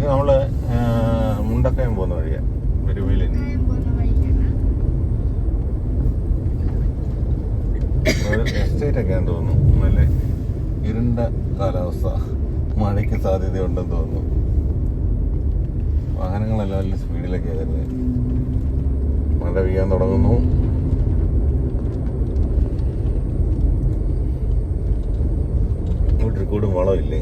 ഇത് നമ്മൾ മുണ്ടക്കയം പോകുന്ന വഴിയാ. വഴിക്കാണ് എസ്റ്റേറ്റ് ഒക്കെ തോന്നുന്നു. നല്ല ഇരുണ്ട കാലാവസ്ഥ. മഴയ്ക്ക് സാധ്യതയുണ്ടെന്ന് തോന്നുന്നു. വാഹനങ്ങളെല്ലാം വലിയ സ്പീഡിലൊക്കെ ആയിരുന്നു മഴ പെയ്യാൻ തുടങ്ങുന്നു. വീട്ടിൽ കൂടും വളമില്ലേ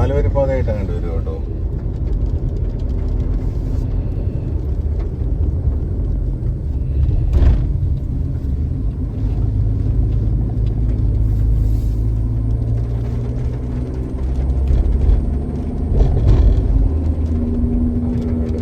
നാലുവരി പാതയായിട്ട് അങ്ങോട്ട് വരും കേട്ടോ ഇതിന് നല്ല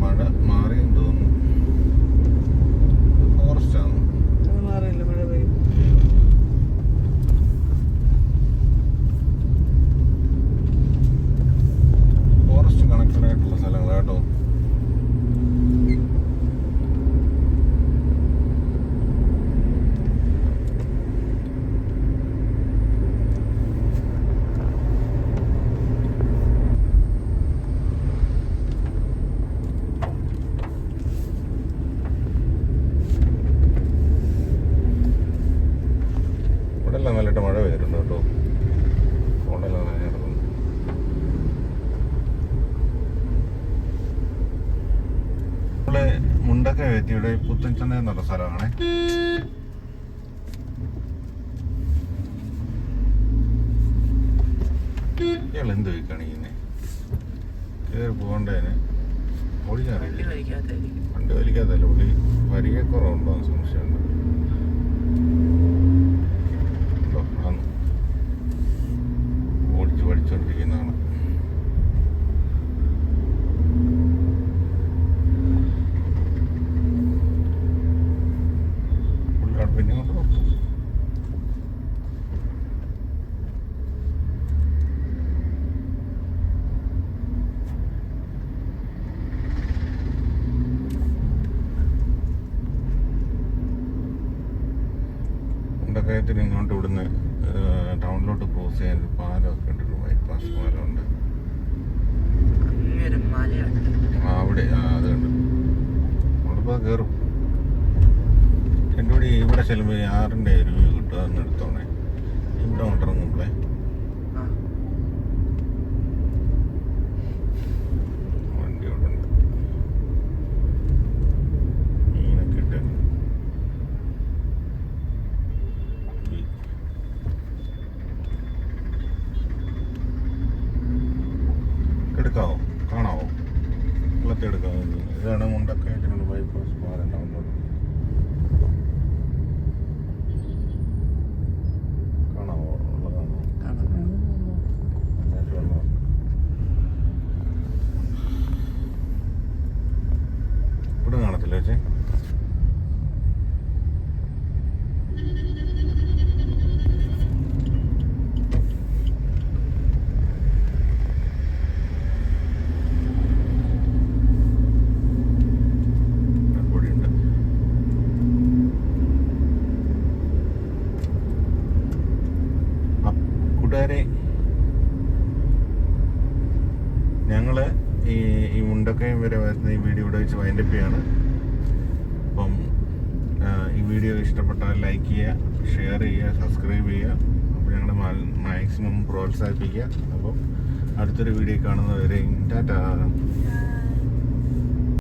മഴ മാറിയെന്ന് തോന്നുന്നു ഫോറസ്റ്റ് ആണ് അത് മാറിയില്ല മഴ പെയ്യും ഫോറസ്റ്റ് കണക്റ്റഡ് ആയിട്ടുള്ള സ്ഥലങ്ങൾ കേട്ടോ ഇവിടെ എല്ലാം നല്ലിട്ട് മഴ പെയ്തിട്ടുണ്ട് കേട്ടോ റോഡെല്ലാം നനഞ്ഞിട്ടുണ്ട് നമ്മൾ മുണ്ടക്ക എത്തിയുടെ പുത്തൻചന്ത എന്ന് പറഞ്ഞ സ്ഥലമാണ്. ഇയാൾ എന്ത് കാണിക്കുന്നേ? കയറി പോകണ്ടേന്. വലിക്കാത്തായിരിക്കും വണ്ടി വലിക്കാത്തല്ല പുള്ളി വരികെ കുറവുണ്ടോ സംശയമുണ്ട്. മുണ്ടക്കയത്തിന് ഇങ്ങോട്ട് ഇവിടുന്ന് ഡൗൺലോഡ് ടൗണിലോട്ട് ക്രോസ് ചെയ്യാൻ ഒരു പാലമൊക്കെ ഉണ്ട് ഒരു ബൈപ്പാസ് പാലമുണ്ട് അവിടെ ആ അത് കണ്ടു. കയറും എന്റെ കൂടി ഇവിടെ ചെല്ലുമ്പോൾ ആറിന്റെ ഒരു വ്യൂ കിട്ടും. എന്നെടുത്തോണേ എടുത്തോണേ. ഇവിടെ അങ്ങോട്ട് ഇറങ്ങുമ്പോളേ ആ വണ്ടി അവിടെ ഉണ്ട് മീനൊക്കെ ഇട്ട് ഈ- എടുക്കാവോ കാണാവോ വെള്ളത്തെ എടുക്കാവുന്നത് ഇതാണ് മുണ്ടക്കയത്തിനുള്ള ബൈപ്പാസ് പാലം ഡൗൺലോഡ് കാണാവോ ഉള്ള കാണാവോ? കാണാം അതിനകത്ത് ഇവിടെ കാണത്തില്ല ചേച്ചി? ഈ ഈ മുണ്ടക്കയം വരെ വരുന്ന ഈ വീഡിയോ ഇവിടെ വെച്ച് വൈൻഡപ്പ് ചെയ്യാണ്. അപ്പം ഈ വീഡിയോ ഇഷ്ടപ്പെട്ടാൽ ലൈക്ക് ചെയ്യുക ഷെയർ ചെയ്യുക സബ്സ്ക്രൈബ് ചെയ്യുക. അപ്പോൾ ഞങ്ങളുടെ മാക്സിമം പ്രോത്സാഹിപ്പിക്കുക. അപ്പം അടുത്തൊരു വീഡിയോ കാണുന്നവരെ ടാറ്റാ!